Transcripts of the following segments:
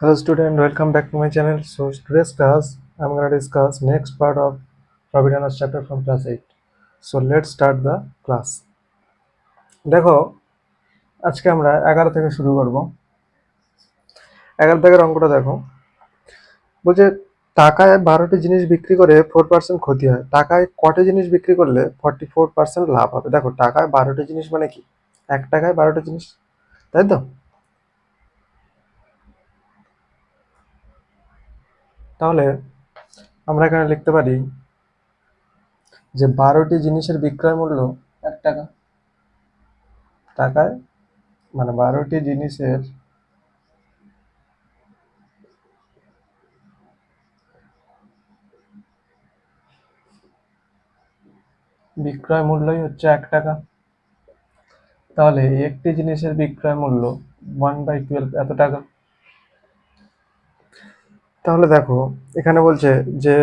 Hello student, welcome back to my channel. So today's class, I'm gonna discuss next part of Providence chapter from class 8. So let's start the class. দেখো আজকে আমরা এগারো থেকে শুরু করব এগারো থেকে অঙ্কটা দেখো বলছে টাকায় বারোটি জিনিস বিক্রি করে ফোর পার্সেন্ট ক্ষতি হয় টাকায় কটি জিনিস বিক্রি করলে ফর্টি ফোর পার্সেন্ট লাভ হবে দেখো টাকায় বারোটি জিনিস মানে কি এক টাকায় বারোটি জিনিস তাই তো তাহলে আমরা এখানে লিখতে পারি যে বারোটি জিনিসের বিক্রয় মূল্য এক টাকা। টাকায় মানে বারোটি জিনিসের বিক্রয় মূল্যই হচ্ছে এক টাকা। তাহলে একটি জিনিসের বিক্রয় মূল্য ওয়ান বাই টুয়েলভ এত টাকা। তাহলে দেখো, এখানে বলছে যে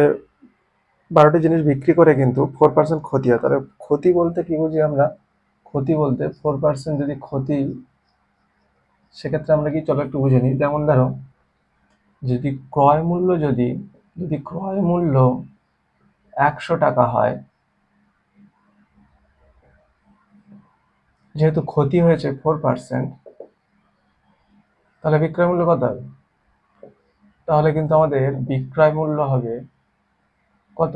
বারোটি জিনিস বিক্রি করে কিন্তু ফোর পার্সেন্ট ক্ষতি হয়। তাহলে ক্ষতি বলতে কি বুঝি আমরা? ক্ষতি বলতে ফোর পার্সেন্ট যদি ক্ষতি, সেক্ষেত্রে আমরা কি, চলো একটু বুঝে নিই। যেমন ধরো, যদি ক্রয় মূল্য যদি যদি ক্রয় মূল্য একশো টাকা হয়, যেহেতু ক্ষতি হয়েছে ফোর পার্সেন্ট তাহলে বিক্রয় মূল্য কত হবে? তাহলে কিন্তু আমাদের বিক্রয় মূল্য হবে কত?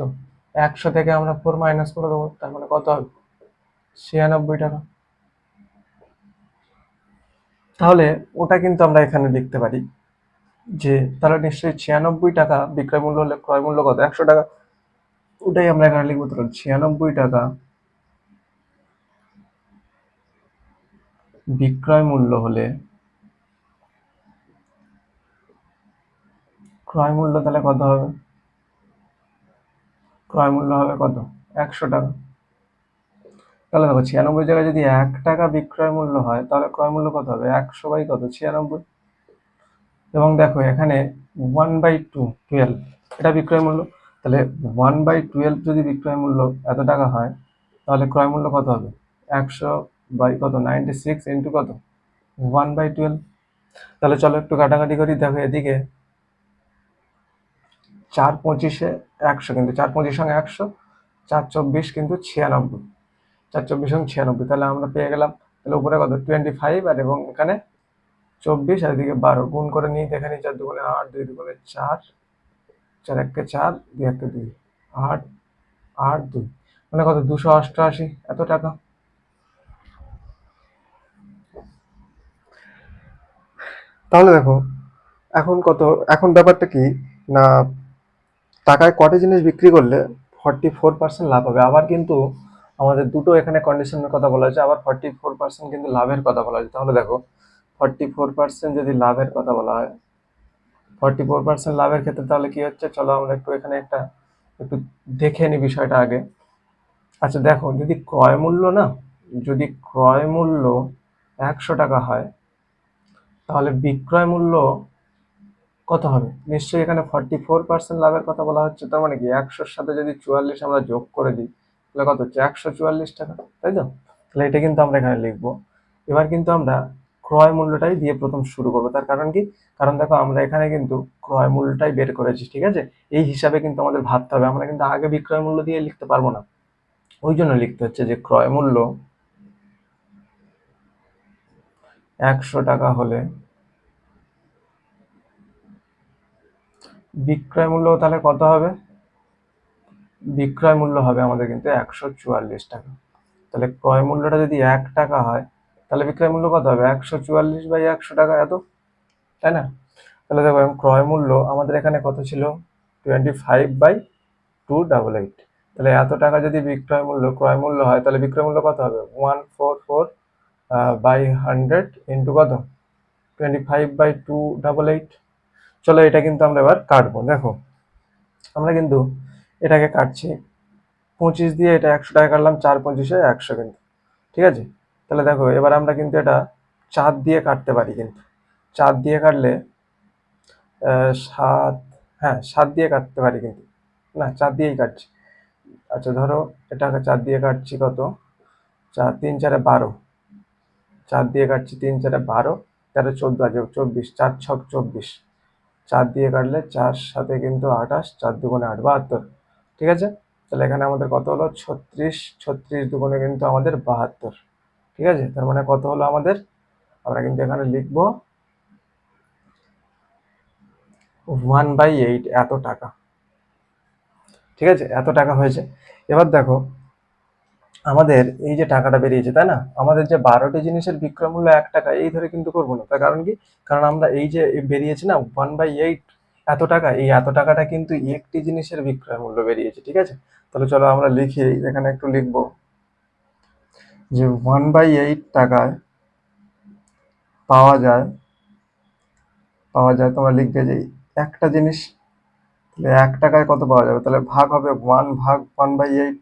একশো থেকে আমরা ফোর মাইনাস করে দেবো, তার মানে কত হবে? ছিয়ানব্বই টাকা। তাহলে ওটা কিন্তু আমরা এখানে লিখতে পারি যে, তাহলে নিশ্চয়ই ছিয়ানব্বই টাকা বিক্রয় মূল্য হলে ক্রয় মূল্য কত? একশো টাকা। ওটাই আমরা এখানে লিখব তাহলে ছিয়ানব্বই টাকা বিক্রয় মূল্য হলে ক্রয় মূল্য তাহলে কত হবে? ক্রয় মূল্য হবে কত? একশো টাকা। তাহলে দেখো, ছিয়ানব্বই জায়গায় যদি এক টাকা বিক্রয় মূল্য হয়, তাহলে ক্রয় মূল্য কত হবে? একশো বাই কত? ছিয়ানব্বই। এবং দেখো, এখানে ওয়ান বাই টু টুয়েলভ এটা বিক্রয় মূল্য। তাহলে ওয়ান বাই টুয়েলভ যদি বিক্রয় মূল্য এত টাকা হয়, তাহলে ক্রয় মূল্য কত হবে? একশো বাই কত? নাইনটি সিক্স ইন্টু কত? ওয়ান বাই টুয়েলভ তাহলে চলো একটু কাটাকাটি করি, দেখো এদিকে। চার পঁচিশে একশো কিন্তু চার পঁচিশ সঙ্গে একশো, চার চব্বিশ কিন্তু ছিয়ানব্বই। চার চব্বিশ সঙ্গে ছিয়ানব্বই, তাহলে আমরা পেয়ে গেলাম। তাহলে উপরে কত? টোয়েন্টি ফাইভ আর এবং এখানে চব্বিশ আর এদিকে বারো। গুণ করে নিই, দেখে নিই চার দুগুণে আট, দুই দুগুণে চার চার এককে চার, দুই এককে দুই, আট আট, দুই। মানে কত? দুশো অষ্টআশি। এত টাকা। তাহলে দেখো, এখন কত? এখন ব্যাপারটা কি? না টাকায় কটি জিনিস বিক্রি করলে ফর্টি ফোর পার্সেন্ট লাভ হবে? আবার কিন্তু আমাদের দুটো এখানে কন্ডিশনের কথা বলা হয়েছে, আবার ফর্টি ফোর পার্সেন্ট কিন্তু লাভের কথা বলা হয়েছে। তাহলে দেখো ফর্টি ফোর পার্সেন্ট যদি লাভের কথা বলা হয় ফর্টি ফোর পার্সেন্ট লাভের ক্ষেত্রে তাহলে কি হচ্ছে? চলো আমরা একটু এখানে একটা, একটু দেখে নিই বিষয়টা আগে। আচ্ছা দেখো, যদি ক্রয় মূল্য না, যদি ক্রয় মূল্য একশো টাকা হয়, তাহলে বিক্রয় মূল্য কত হবে? নিশ্চয়ই এখানে ফর্টি ফোর পার্সেন্ট লাভের কথা বলা হচ্ছে, তার মানে কি? একশোর সাথে যদি চুয়াল্লিশ আমরা যোগ করে দিই, তাহলে কত হচ্ছে? একশো চুয়াল্লিশ টাকা, তাই তো? তাহলে এটা কিন্তু আমরা এখানে লিখব। এবার কিন্তু আমরা ক্রয় মূল্যটাই দিয়ে প্রথম শুরু করব। তার কারণ কি? কারণ দেখো, আমরা এখানে কিন্তু ক্রয় মূল্যটাই বের করেছি, ঠিক আছে? এই হিসাবে কিন্তু আমাদের ভাবতে হবে। আমরা কিন্তু আগে বিক্রয় মূল্য দিয়ে লিখতে পারব না। ওই জন্য লিখতে হচ্ছে যে ক্রয় মূল্য একশো টাকা হলে বিক্রয় মূল্য তাহলে কত হবে? বিক্রয় মূল্য হবে আমাদের কিন্তু একশো চুয়াল্লিশ টাকা। তাহলে ক্রয় মূল্যটা যদি এক টাকা হয়, তাহলে বিক্রয় মূল্য কত হবে? একশো চুয়াল্লিশ বাই একশো টাকা এত, তাই না? তাহলে দেখো ক্রয় মূল্য আমাদের এখানে কত ছিল? Twenty five by two double eight. তাহলে এত টাকা যদি বিক্রয় মূল্য, ক্রয় মূল্য হয়, তাহলে বিক্রয় মূল্য কত হবে? One four four by hundred into কত? Twenty five by two double eight. চলো এটা কিন্তু আমরা এবার কাটবো, দেখো। আমরা কিন্তু এটাকে কাটছি। পঁচিশ দিয়ে এটা একশো টাকা কাটলাম, চার পঁচিশে একশো কিন্তু। ঠিক আছে? তাহলে দেখো, এবার আমরা কিন্তু এটা চার দিয়ে কাটতে পারি কিন্তু। চার দিয়ে কাটলে সাত হ্যাঁ সাত দিয়ে কাটতে পারি কিন্তু। না, চার দিয়েই কাটছি। আচ্ছা ধরো এটাকে চার দিয়ে কাটছি কত? চার, তিন, চারে বারো। চার দিয়ে কাটছি, তিন, চারে বারো, তেরো, চোদ্দ আছে চব্বিশ, চার, ছক, চব্বিশ। চার দিয়ে কাটলে চার সাথে কিন্তু আঠাশ, চার দুগুণে আট, বাহাত্তর। ঠিক আছে? তাহলে এখানে আমাদের কত হলো? ছত্রিশ ছত্রিশ দুগুণে কিন্তু আমাদের বাহাত্তর। ঠিক আছে? তার মানে কত হলো আমাদের? আমরা কিন্তু এখানে লিখব ওয়ান বাই এইট এত টাকা। ঠিক আছে? এত টাকা হয়েছে। এবার দেখো আমাদের এই যে টাকাটা বেরিয়েছে, তাই না? আমাদের যে বারোটি জিনিসের বিক্রয় মূল্য এক টাকা এই ধরে কিন্তু করব না। তার কারণ কি? কারণ আমরা এই যে বেরিয়েছে না ওয়ান বাই এইট এত টাকা, এই এত টাকাটা কিন্তু একটি জিনিসের বিক্রয় মূল্য বেরিয়েছে, ঠিক আছে? তাহলে চলো আমরা লিখি, এখানে একটু লিখব। যে ওয়ান বাই এইট টাকায় পাওয়া যায় পাওয়া যায়, তোমরা লিখবে যে একটা জিনিস, তাহলে এক টাকায় কত পাওয়া যাবে? তাহলে ভাগ হবে ওয়ান ভাগ ওয়ান বাই এইট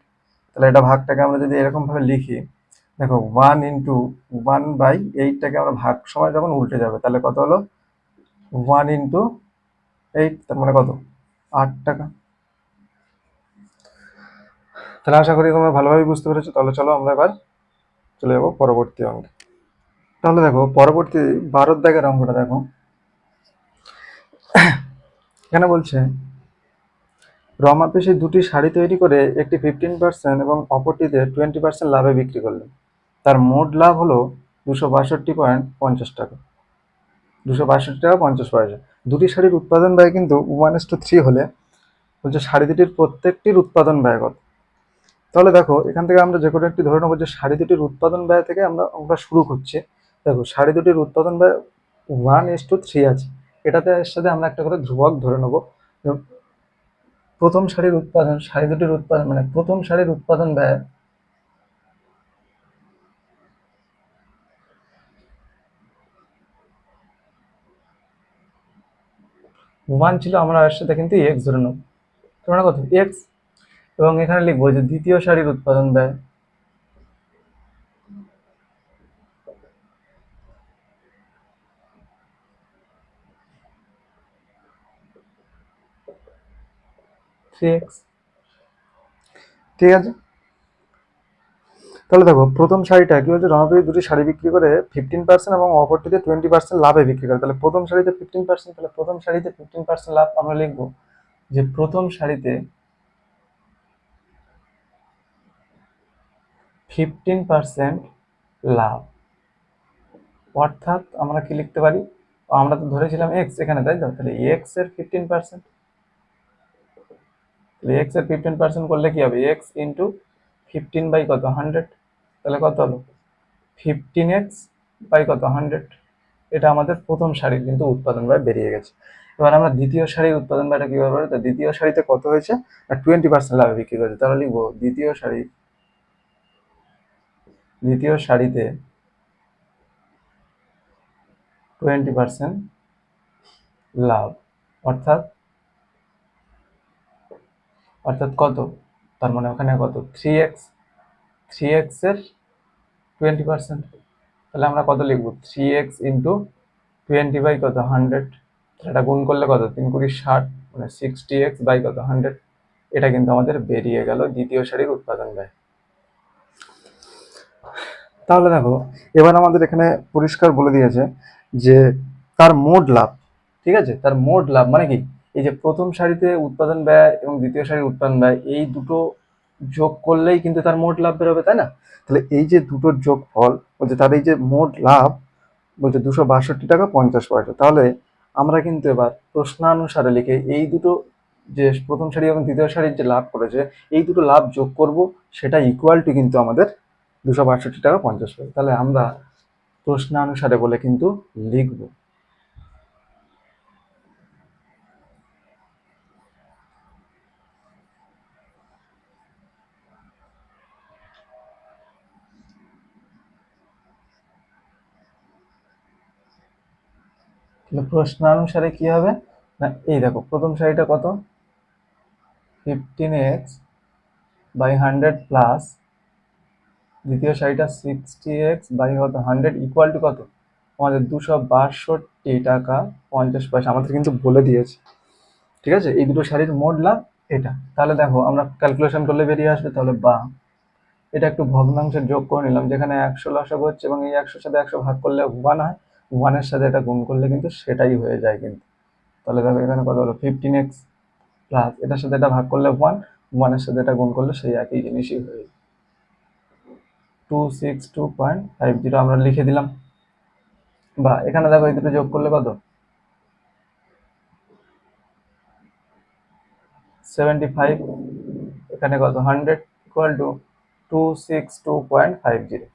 তাহলে এটা ভাগটাকে আমরা যদি এরকমভাবে লিখি, দেখো ওয়ান ইন্টু ওয়ান বাই এইটটাকে আমরা ভাগ সময় যখন উল্টে যাবে, তাহলে কত হলো? ওয়ান ইন্টু এইট তার মানে কত? আট টাকা। তাহলে আশা করি তোমরা ভালোভাবে বুঝতে পেরেছ। তাহলে চলো আমরা এবার চলে যাব পরবর্তী অঙ্কে। তাহলে দেখো, পরবর্তী বারোর দাগের অঙ্কটা দেখো। এখানে বলছে রমা পেশি দুটি শাড়ি তৈরি করে একটি ফিফটিন পার্সেন্ট এবং অপরটিতে টোয়েন্টি পার্সেন্ট লাভে বিক্রি করলেন। তার মোট লাভ হলো দুশো বাষট্টি পয়েন্ট পঞ্চাশ টাকা। দুশো বাষট্টি টাকা, পঞ্চাশ পয়সা। দুটি শাড়ির উৎপাদন ব্যয় কিন্তু ওয়ান এস টু থ্রি হলে বলছে শাড়ি দুটির প্রত্যেকটির উৎপাদন ব্যয় কত? তাহলে দেখো, এখান থেকে আমরা যে কোনো একটি ধরে নেব যে শাড়ি দুটির উৎপাদন ব্যয় থেকে আমরা আমরা শুরু করছি। দেখো, শাড়ি দুটির উৎপাদন ব্যয় ওয়ান এস টু থ্রি আছে। এটাতে এর সাথে আমরা একটা করে ধ্রুবক ধরে নেব। প্রথম শাড়ির উৎপাদন শাড়ি দুটির উৎপাদন মানে প্রথম শাড়ির উৎপাদন ব্যয় ওয়ান ছিল আমরা আর সাথে কিন্তু এক্স ধরে নেব। তোমরা কত? এক্স এবং এখানে লিখব যে দ্বিতীয় শাড়ির উৎপাদন ব্যয়। এক্স ঠিক আছে? তাহলে দেখো, প্রথম শাড়িটা কি হচ্ছে রমাপতি দুটি শাড়ি বিক্রি করে ফিফটিন পার্সেন্ট এবং অপরটিতে টোয়েন্টি পার্সেন্ট লাভে বিক্রি করে। তাহলে প্রথম শাড়িতে ফিফটিন পার্সেন্ট তাহলে প্রথম শাড়িতে ফিফটিন পার্সেন্ট লাভ আমরা লিখব যে প্রথম শাড়িতে ফিফটিন পার্সেন্ট লাভ। অর্থাৎ আমরা কি লিখতে পারি? আমরা তো ধরেছিলাম এক্স এখানে তাই তো? তাহলে এক্সের ফিফটিন পার্সেন্ট এক্সের ফিফটিন পার্সেন্ট করলে কি হবে? এক্স ইন্টু ফিফটিন বাই কত? হান্ড্রেড তাহলে কত হলো? ফিফটিন এক্স বাই কত? হান্ড্রেড এটা আমাদের প্রথম শাড়ির কিন্তু উৎপাদন ব্যয় বেরিয়ে গেছে। এবার আমরা দ্বিতীয় শাড়ির উৎপাদন ব্যয়টা কীভাবে পারি দ্বিতীয় শাড়িতে কত হয়েছে? না টোয়েন্টি পার্সেন্ট লাভে বিক্রি করেছে। তাহলে লিখব, দ্বিতীয় শাড়ি দ্বিতীয় শাড়িতে টোয়েন্টি পার্সেন্ট লাভ। অর্থাৎ অর্থাৎ কত? তার মানে ওখানে কত? থ্রি এক্স থ্রি এক্সের টোয়েন্টি পার্সেন্ট তাহলে আমরা কত লিখব? Three x into twenty by কত? হান্ড্রেড এটা গুণ করলে কত? তিন কুড়ি ষাট মানে সিক্সটি এক্স বাই কত? হান্ড্রেড এটা কিন্তু আমাদের বেরিয়ে গেল দ্বিতীয় শাড়ির উৎপাদন ব্যয়। তাহলে দেখো, এবার আমাদের এখানে পরিষ্কার বলে দিয়েছে যে তার মোট লাভ, ঠিক আছে? তার মোট লাভ মানে কি? এই যে প্রথম সারিতে উৎপাদন ব্যয় এবং দ্বিতীয় সারির উৎপাদন ব্যয়, এই দুটো যোগ করলেই কিন্তু তার মোট লাভ বেরোবে তাই না? তাহলে এই যে দুটোর যোগ ফল, বলছে তার এই যে মোট লাভ, বলছে দুশো বাষট্টি টাকা পঞ্চাশ পয়সা। তাহলে আমরা কিন্তু এবার প্রশ্নানুসারে লিখে এই দুটো যে প্রথম সারি এবং দ্বিতীয় সারির যে লাভ করেছে, এই দুটো লাভ যোগ করব, সেটা ইকুয়াল টু কিন্তু আমাদের দুশো বাষট্টি টাকা পঞ্চাশ পয়সা। তাহলে আমরা প্রশ্নানুসারে বলে কিন্তু লিখব। তাহলে প্রশ্নানুসারে কি হবে? না, এই দেখো, প্রথম সারিটা কত? Fifteen x by hundred plus দ্বিতীয় সারিটা সিক্সটি এক্স বাই কত? হান্ড্রেড ইকুয়াল টু কত? আমাদের দুশো বাষট্টি টাকা পঞ্চাশ পয়সা, আমাদের কিন্তু বলে দিয়েছে। ঠিক আছে? এই দুটো শাড়ির মোট লাভ এটা। তাহলে দেখো, আমরা ক্যালকুলেশন করলে বেরিয়ে আসবে, তাহলে বা। এটা একটু ভগ্নাংশের যোগ করে নিলাম, যেখানে একশো লসক হচ্ছে এবং এই একশোর সাথে একশো ভাগ করলে ওয়ান হয়। ওয়ানের সাথে এটা গুণ করলে কিন্তু সেটাই হয়ে যায় কিন্তু। তাহলে দেখো এখানে কত হলো? ফিফটিন এক্স প্লাস এটার সাথে এটা ভাগ করলে ওয়ান ওয়ানের সাথে এটা গুণ করলে সেই একই জিনিসই হয়ে যায়। Two six two point five zero আমরা লিখে দিলাম। বা এখানে দেখো এই দুটো যোগ করলে কত? সেভেন্টি ফাইভ এখানে কত? Hundred equal to two six two point five zero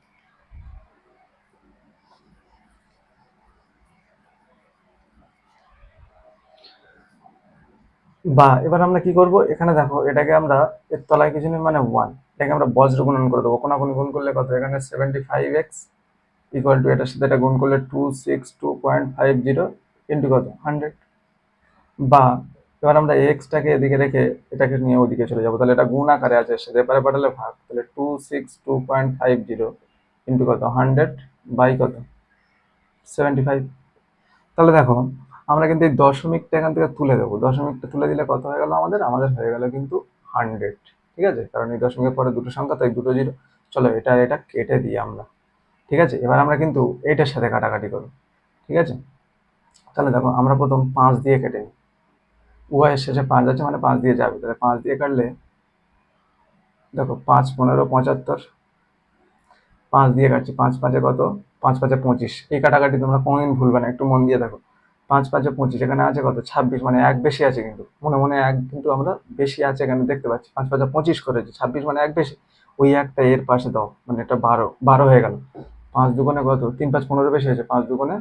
বা এবার আমরা কি করব? এখানে দেখো, এটাকে আমরা এর তলায় কিছু নেই মানে ওয়ান এটাকে আমরা বজ্র গুণন করে দেবো। কোনাকুনি গুণ করলে কত? এখানে seventy five x equal to এটার সাথে এটা গুণ করলে two six two point five zero into কত? হান্ড্রেড বা এবার আমরা এক্সটাকে এদিকে রেখে এটাকে নিয়ে ওদিকে চলে যাব। তাহলে এটা গুণ আকারে আছে সেটা এবারে পাঠালে ভাগ। তাহলে two six two point five zero into কত? হান্ড্রেড বাই কত? সেভেন্টি ফাইভ তাহলে দেখো আমরা কিন্তু এই দশমিকটা এখান থেকে তুলে দেবো। দশমিকটা তুলে দিলে কত হয়ে গেল আমাদের? আমাদের হয়ে গেল কিন্তু হান্ড্রেড ঠিক আছে? কারণ এই দশমিকের পরে দুটো সংখ্যা, তাই দুটো জিরো। চলো এটা এটা কেটে দিই আমরা, ঠিক আছে? এবার আমরা কিন্তু এইটার সাথে কাটাকাটি করব, ঠিক আছে? তাহলে দেখো, আমরা প্রথম পাঁচ দিয়ে কেটে নিই। উভয়ের শেষে পাঁচ আছে মানে পাঁচ দিয়ে যাবে। তাহলে পাঁচ দিয়ে কাটলে, দেখো, পাঁচ পনেরো পঁচাত্তর, পাঁচ দিয়ে কাটছি। পাঁচ পাঁচে কত? পাঁচ পাঁচে পঁচিশ। এই কাটাকাটি তোমরা কোনোদিন ভুলবে না। একটু মন দিয়ে দেখো। পাঁচ পাঁচে পঁচিশ, এখানে আছে কত? ছাব্বিশ মানে এক বেশি আছে কিন্তু। মনে মনে এক কিন্তু আমরা বেশি আছে এখানে দেখতে পাচ্ছি। পাঁচ পাঁচে পঁচিশ করেছে, ছাব্বিশ মানে এক বেশি। ওই একটা এর পাশে দাও মানে এটা বারো বারো হয়ে গেল। পাঁচ দুগুণে কত? তিন পাঁচ পনেরো বেশি হয়েছে, পাঁচ দুগুণে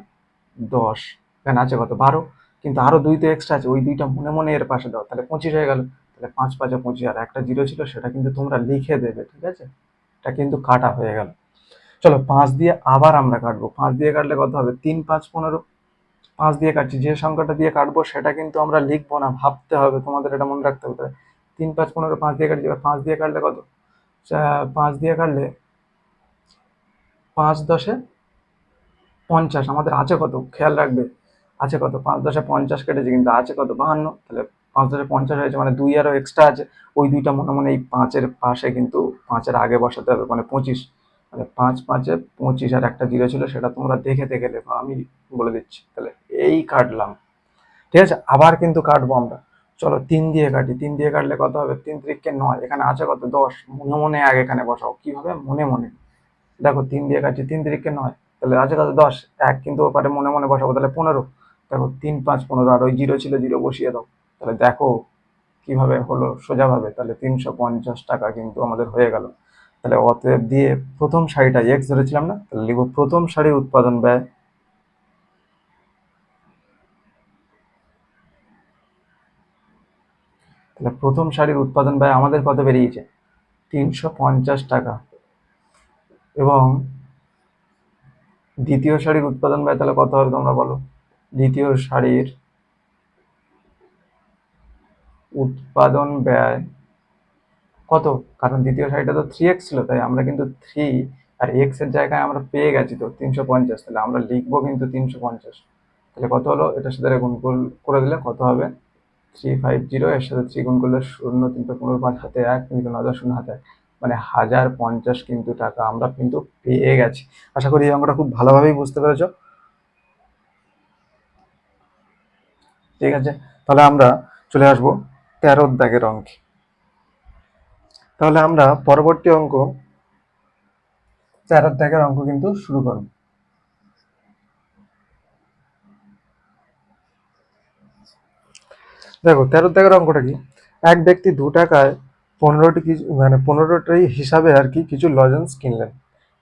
দশ। এখানে আছে কত? বারো। কিন্তু আরও দুই তো এক্সট্রা আছে, ওই দুইটা মনে মনে এর পাশে দাও, তাহলে পঁচিশ হয়ে গেল। তাহলে পাঁচ পাঁচে পঁচিশ, আর একটা জিরো ছিল, সেটা কিন্তু তোমরা লিখে দেবে, ঠিক আছে? এটা কিন্তু কাটা হয়ে গেল। চলো, পাঁচ দিয়ে আবার আমরা কাটবো। পাঁচ দিয়ে কাটলে কত হবে? তিন পাঁচ পনেরো পাঁচ দিয়ে কাটছি, যে সংখ্যাটা দিয়ে কাটবো সেটা কিন্তু আমরা লিখব না, ভাবতে হবে, তোমাদের এটা মনে রাখতে হবে। তিন, পাঁচ, পনেরো, পাঁচ দিয়ে কাটছি পাঁচ দিয়ে কাটলে কত? পাঁচ দিয়ে কাটলে পাঁচ দশে পঞ্চাশ, আমাদের আছে কত? খেয়াল রাখবে, আছে কত? পাঁচ দশে পঞ্চাশ কেটেছে, কিন্তু আছে কত? বাহান্ন, তাহলে পাঁচ দশে পঞ্চাশ হয়েছে মানে দুই আরও এক্সট্রা আছে, ওই দুইটা মনে মনে এই পাঁচের পাশে কিন্তু পাঁচের আগে বসাতে হবে মানে পঁচিশ। মানে পাঁচ, পাঁচে পঁচিশ আর একটা জিরো ছিল, সেটা তোমরা দেখে দেখে লেখো, আমি বলে দিচ্ছি, তাহলে। এই কাটলাম। ঠিক আছে? আবার কিন্তু কাটবো আমরা। চলো, তিন দিয়ে কাটি। তিন দিয়ে কাটলে কত হবে? তিন ত্রিককে নয়। এখানে আছে কত? দশ। মনে মনে আগে এখানে বসাও। কীভাবে? মনে মনে। দেখো, তিন দিয়ে কাটছি। তিন তিরিখকে নয়। তাহলে আছে কত? দশ। এক কিন্তু ওপারে মনে মনে বসাবো। তাহলে পনেরো। দেখো, তিন, পাঁচ, পনেরো। আর ওই জিরো ছিল, জিরো বসিয়ে দাও। তাহলে দেখো কীভাবে হলো, সোজাভাবে। তাহলে তিনশো পঞ্চাশ টাকা কিন্তু আমাদের হয়ে গেল। তাহলে অতএব দিয়ে প্রথম শাড়িটা এক্স ধরেছিলাম না? তাহলে লিখব প্রথম শাড়ির উৎপাদন ব্যয় তাহলে প্রথম শাড়ির উৎপাদন ব্যয় আমাদের কত বেরিয়েছে? তিনশো পঞ্চাশ টাকা। এবং দ্বিতীয় শাড়ির উৎপাদন ব্যয় তাহলে কত হবে তোমরা বলো? দ্বিতীয় শাড়ির উৎপাদন ব্যয় কত? কারণ দ্বিতীয় শাড়িটা তো থ্রি এক্স ছিল, তাই আমরা কিন্তু থ্রি আর এক্সের জায়গায় আমরা পেয়ে গেছি তো তিনশো পঞ্চাশ। তাহলে আমরা লিখব কিন্তু তিনশো পঞ্চাশ। তাহলে কত হলো? এটার সাথে গুণ করে দিলে কত হবে? থ্রি ফাইভ জিরো এর সাথে থ্রি গুণ করলে শূন্য তিনশো পনেরো পাঁচ হাতে এক কিন্তু নয় শূন্য হাতে এক। মানে হাজার পঞ্চাশ কিন্তু টাকা আমরা কিন্তু পেয়ে গেছি। আশা করি এই অঙ্কটা খুব ভালোভাবেই বুঝতে পেরেছ। ঠিক আছে, তাহলে আমরা চলে আসব তেরোর দাগের অঙ্কে। তাহলে আমরা পরবর্তী অঙ্ক তেরোর দাগের অঙ্ক কিন্তু শুরু করব। দেখো, তেরো দাগের অঙ্কটা কি? এক ব্যক্তি দু টাকায় পনেরোটি কিছু মানে পনেরোটি হিসাবে আর কি কিছু লজেন্স কিনলেন।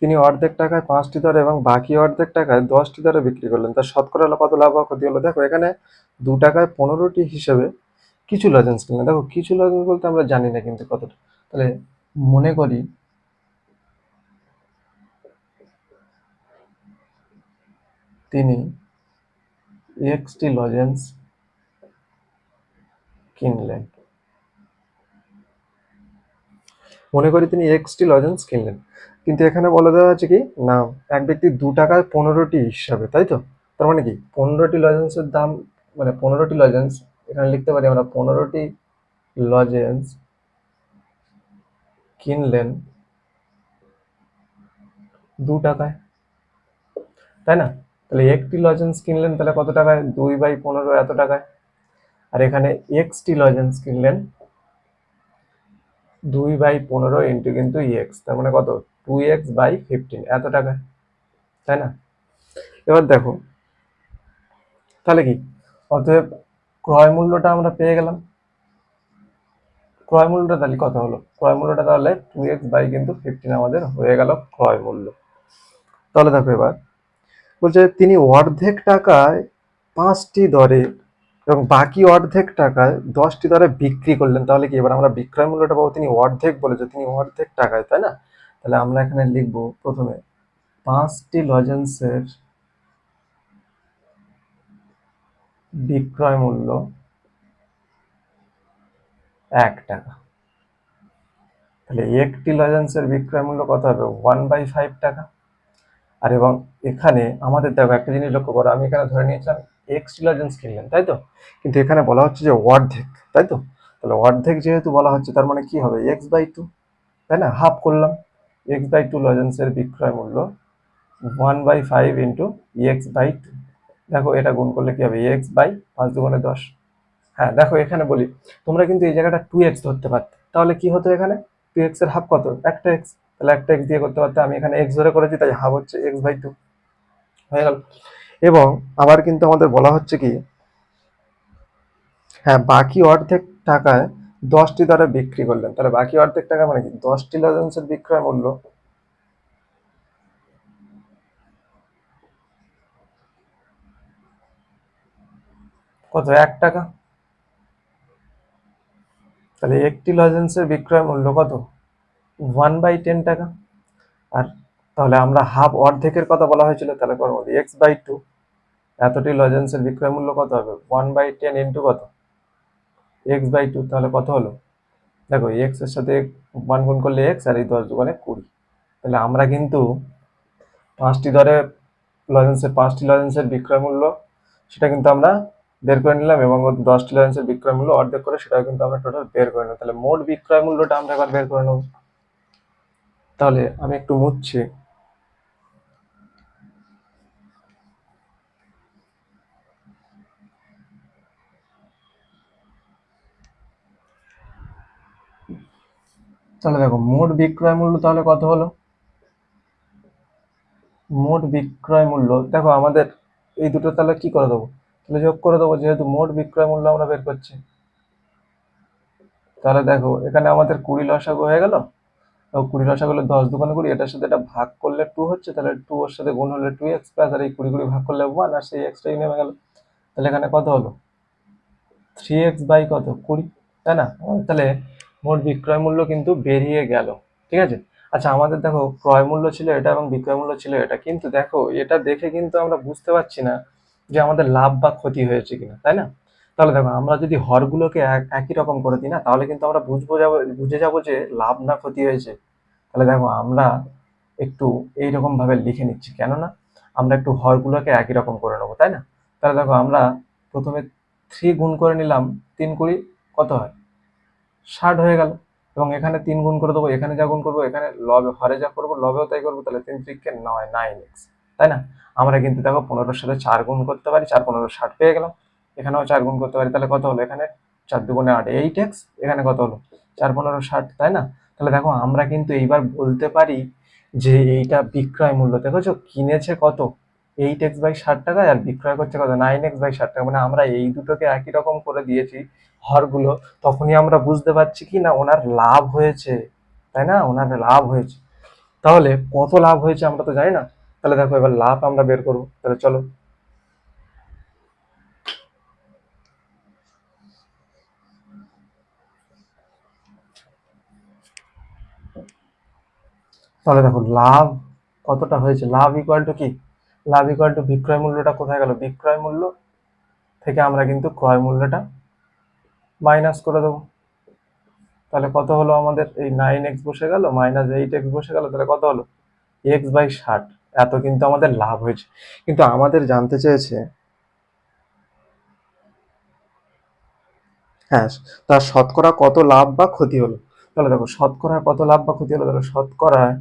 তিনি অর্ধেক টাকায় পাঁচটি দরে এবং বাকি অর্ধেক টাকায় দশটি দরে বিক্রি করলেন। তার শতকরা কত লাভ ক্ষতি হলো? দেখো, এখানে দু টাকায় পনেরোটি হিসেবে কিছু লজেন্স কিনলেন। দেখো, কিছু লজেন্স বলতে আমরা জানি না কিন্তু কতটা। তাহলে মনে করি তিনি এক্সটি লজেন্স কিনলেন মনে করি তিনি এক্সটি লজেন্স কিনলেন। কিন্তু এখানে বলে দেওয়া আছে কি? না, এক ব্যক্তি দু টাকায় পনেরোটি হিসাবে, তাই তো? তার মানে কি? পনেরোটি লজেন্সের দাম মানে পনেরোটি লজেন্স এখানে লিখতে পারি আমরা পনেরোটি লজেন্স কিনলেন দু টাকায়। তাই না? তাহলে একটি লজেন্স কিনলেন তাহলে কত টাকায়? দুই বাই পনেরো এত টাকায়। আর এখানে এক্সটি লজেন্স কিনলেন দুই বাই পনেরো ইন্টু কিন্তু এক্স তার মানে কত? টু এক্স বাই ফিফটিন এত টাকা, তাই না? এবার দেখো, তাহলে কি? অতএব ক্রয় মূল্যটা আমরা পেয়ে গেলাম। ক্রয় মূল্যটা তাহলে কত হলো? ক্রয় মূল্যটা তাহলে টু এক্স বাই কিন্তু ফিফটিন আমাদের হয়ে গেল ক্রয় মূল্য। তাহলে দেখো এবার, বলছে তিনি অর্ধেক টাকায় পাঁচটি দরে এবং বাকি অর্ধেক টাকায় দশটি দরে বিক্রি করলেন, তাহলে কি এবার আমরা বিক্রয় মূল্যটা পাবো? তিনি অর্ধেক বলেছে, তিনি অর্ধেক টাকায়, তাই না? তাহলে আমরা এখানে লিখব প্রথমে, পাঁচটি লজেন্সের বিক্রয় মূল্য এক টাকা। তাহলে একটি লজেন্সের বিক্রয় মূল্য কত হবে? ওয়ান বাই ফাইভ টাকা। আর এবং এখানে আমাদের দেখো একটা জিনিস লক্ষ্য করো, আমি এখানে ধরে নিয়েছিলাম এক্সটি লজেন্স কিনলেন তাই তো? কিন্তু এখানে বলা হচ্ছে যে অর্ধেক, তাই তো? তাহলে অর্ধেক যেহেতু বলা হচ্ছে, তার মানে কি হবে? এক্স বাই টু তাই না? হাফ করলাম। এক্স বাই টু লজেন্সের বিক্রয় মূল্য one by five into x by two দেখো, এটা গুণ করলে কি হবে? এক্স বাই পাঁচ দুগুণে দশ। হ্যাঁ দেখো, এখানে বলি, তোমরা কিন্তু এই জায়গাটা টু এক্স ধরতে পারতে। তাহলে কি হতো এখানে? টু এক্সের হাফ কত? একটা এক্স তাহলে একটা এক্স দিয়ে করতে পারতে। আমি এখানে এক্স ধরে করেছি, তাই হাফ হচ্ছে এক্স বাই টু হয়ে গেল। এবং আবার কিন্তু আমাদের বলা হচ্ছে কি হ্যাঁ বাকি অর্ধেক টাকায় দশটি দরে বিক্রি করলেন। তাহলে বাকি অর্ধেক টাকা মানে কি? দশটি লজেন্সের বিক্রয় মূল্য। কত? এক টাকা? তাহলে একটি লজেন্সের বিক্রয় মূল্য কত? ওয়ান বাই টেন টাকা। আর তাহলে আমরা হাফ অর্ধেকের কথা বলা হয়েছিল, তাহলে করব এক্স বাই টু এতটি লজেন্সের বিক্রয় মূল্য কত হবে? ওয়ান বাই টেন ইন্টু কত? এক্স বাই টু তাহলে কত হলো? দেখো এক্সের সাথে ওয়ান গুণ করলে এক্স আর এই দশ দুগুণে কুড়ি। তাহলে আমরা কিন্তু পাঁচটি দরে লজেন্সের, পাঁচটি লজেন্সের বিক্রয় মূল্য, সেটা কিন্তু আমরা বের করে নিলাম এবং দশটি লজেন্সের বিক্রয় মূল্য অর্ধেক করে সেটাও কিন্তু আমরা টোটাল বের করে নেব তাহলে মোট বিক্রয় মূল্যটা আমরা এবার বের করে নেব। তাহলে আমি একটু মুছছি। তাহলে দেখো, মোট বিক্রয় মূল্য তাহলে কত হলো? মোট বিক্রয় মূল্য, দেখো আমাদের এই দুটো তাহলে কি করে দেবো? তাহলে যোগ করে দেবো, যেহেতু মোট বিক্রয় মূল্য আমরা বের করছি। তাহলে দেখো, এখানে আমাদের কুড়ি লসাগু হয়ে গেল। কুড়ি লসাগু হলে দশ দোকানে কুড়ি, এটার সাথে এটা ভাগ করলে টু হচ্ছে, তাহলে টু ওর সাথে গুণ হলে টু এক্স প্লাস আর এই কুড়ি কুড়ি ভাগ করলে ওয়ান আর সেই এক্সটাই নেমে গেল। তাহলে এখানে কত হলো? থ্রি এক্স বাই কত? কুড়ি, তাই না? তাহলে মোট বিক্রয় মূল্য কিন্তু বেরিয়ে গেল, ঠিক আছে? আচ্ছা আমাদের দেখো, ক্রয় মূল্য ছিল এটা এবং বিক্রয় মূল্য ছিল এটা, কিন্তু দেখো, এটা দেখে কিন্তু আমরা বুঝতে পারছি না যে আমাদের লাভ বা ক্ষতি হয়েছে কিনা, তাই না? তাহলে দেখো, আমরা যদি হরগুলোকে এক- একই রকম করে দিই না, তাহলে কিন্তু আমরা বুঝব যাব, বুঝে যাব যে লাভ না ক্ষতি হয়েছে। তাহলে দেখো, আমরা একটু এইরকম ভাবে লিখে নিচ্ছি, কেননা আমরা একটু হরগুলোকে একই রকম করে নেব, তাই না? তাহলে দেখো, আমরা প্রথমে থ্রি গুণ করে নিলাম, তিন কুড়ি, কত হয়? ষাট হয়ে গেল। এবং এখানে তিন গুণ করে দেবো, এখানে যা গুণ করব, এখানে লবে, হরে যা করব, লবেও তাই করব, তাহলে তিন ত্রিককে নয় নাইন এক্স তাই না? আমরা কিন্তু দেখো পনেরোর সাথে চার গুণ করতে পারি, চার পনেরো ষাট পেয়ে গেলাম। এখানেও চার গুণ করতে পারি, তাহলে কত হলো? এখানে চার দুগুণে আট এইট এক্স এখানে কত হলো? চার পনেরো ষাট, তাই না? তাহলে দেখো আমরা কিন্তু এইবার বলতে পারি যে এইটা বিক্রয় মূল্য। দেখেছ? কিনেছে কত? এইট এক্স বাই ষাট টাকায়, আর বিক্রয় করছে কত? নাইন এক্স বাই ষাট টাকা মানে আমরা এই দুটোকে একই রকম করে দিয়েছি। হরগুলো তখনই আমরা বুঝতে পারছি কি না ওনার লাভ হয়েছে। তাই না? ওনার লাভ হয়েছে। তাহলে কত লাভ হয়েছে আমরা তো জানি না। তাহলে দেখো এবার লাভ আমরা বের করব। তাহলে চলো। তাহলে দেখো লাভ কতটা হয়েছে? লাভ ইকুয়াল টু কি? লাভ ইকুয়াল টু বিক্রয় মূল্যটা কোথায় গেল? বিক্রয় মূল্য থেকে আমরা কিন্তু ক্রয় মূল্যটা মাইনাস করে দেবো। তাহলে কত হলো আমাদের? এই নাইন এক্স বসে গেল মাইনাস এইট এক্স বসে গেল, তাহলে কত হলো? এক্স বাই ষাট। এত কিন্তু আমাদের লাভ হয়েছে। কিন্তু আমাদের জানতে চেয়েছে হ্যাঁ তার শতকরা কত লাভ বা ক্ষতি হলো? তাহলে দেখো, শতকরা কত লাভ বা ক্ষতি হলো? তাহলে শতকরায়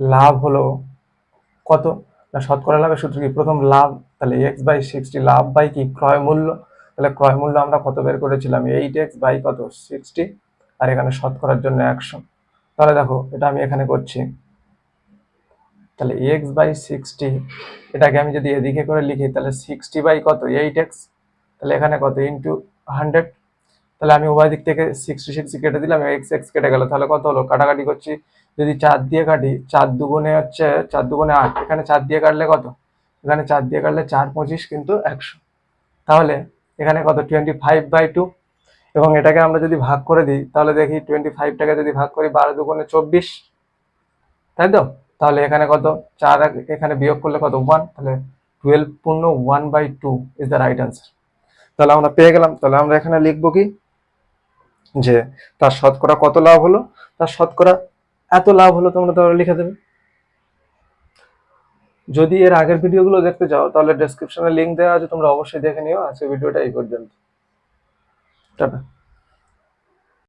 লাভ হলো কত? শতকরা লাভের সূত্র কি? প্রথম লাভ, তাহলে এক্স বাই সিক্সটি লাভ বাই কি? ক্রয় মূল্য। তাহলে ক্রয় মূল্য আমরা কত বের করেছিলাম? এইট এক্স বাই কত? সিক্সটি আর এখানে শতকরার জন্য একশো। তাহলে দেখো, এটা আমি এখানে করছি। তাহলে এক্স বাই সিক্সটি এটাকে আমি যদি এদিকে করে লিখি, তাহলে সিক্সটি বাই কত? এইট এক্স তাহলে এখানে কত? ইন্টু হান্ড্রেড তাহলে আমি উভয় দিক থেকে সিক্সটি সিক্সটি কেটে দিলাম এক্স এক্স কেটে গেল। তাহলে কত হলো? কাটাকাটি করছি যদি চার দিয়ে কাটি, চার দুগুণে হচ্ছে, চার দুগুণে আট, এখানে চার দিয়ে কাটলে কত? এখানে চার দিয়ে কাটলে চার পঁচিশ কিন্তু একশো। তাহলে এখানে কত? টোয়েন্টি ফাইভ বাই টু এবং এটাকে আমরা যদি ভাগ করে দিই, তাহলে দেখি টোয়েন্টি ফাইভটাকে যদি ভাগ করি বারো দুগুণে চব্বিশ, তাই তো? তাহলে এখানে কত? চার এখানে বিয়োগ করলে কত? ওয়ান তাহলে টুয়েলভ পূর্ণ one by two is the right answer তাহলে আমরা পেয়ে গেলাম। তাহলে আমরা এখানে লিখব কি? যে তার শতকরা কত লাভ হলো? তার শতকরা এত লাভ হলো তোমরা তাহলে লিখে দেবে। যদি এর আগের ভিডিওগুলো দেখতে চাও তাহলে ডেসক্রিপশনে লিঙ্ক দেওয়া আছে, তোমরা অবশ্যই দেখে নিও। আজকে ভিডিওটা এই পর্যন্ত। টাটা।